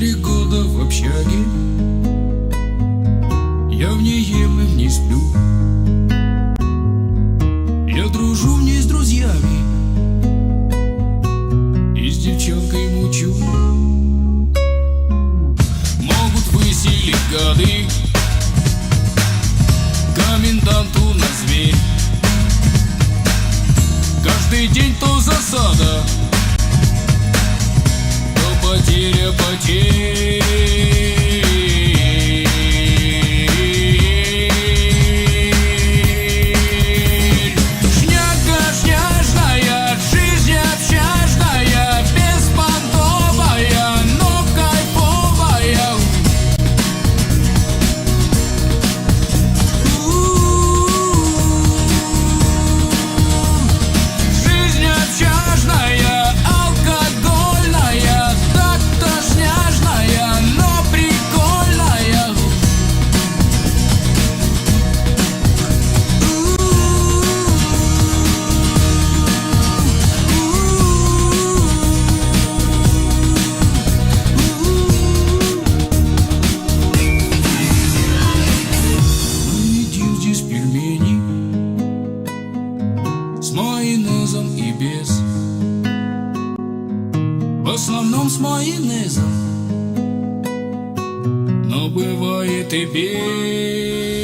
Три года в общаге. Я в ней ем и в ней сплю. Я дружу в ней с друзьями. И с девчонкой мучу. Могут выселить гады. Коменданту на зверь Каждый день то засада с майонезом и без. В основном с майонезом Но бывает и без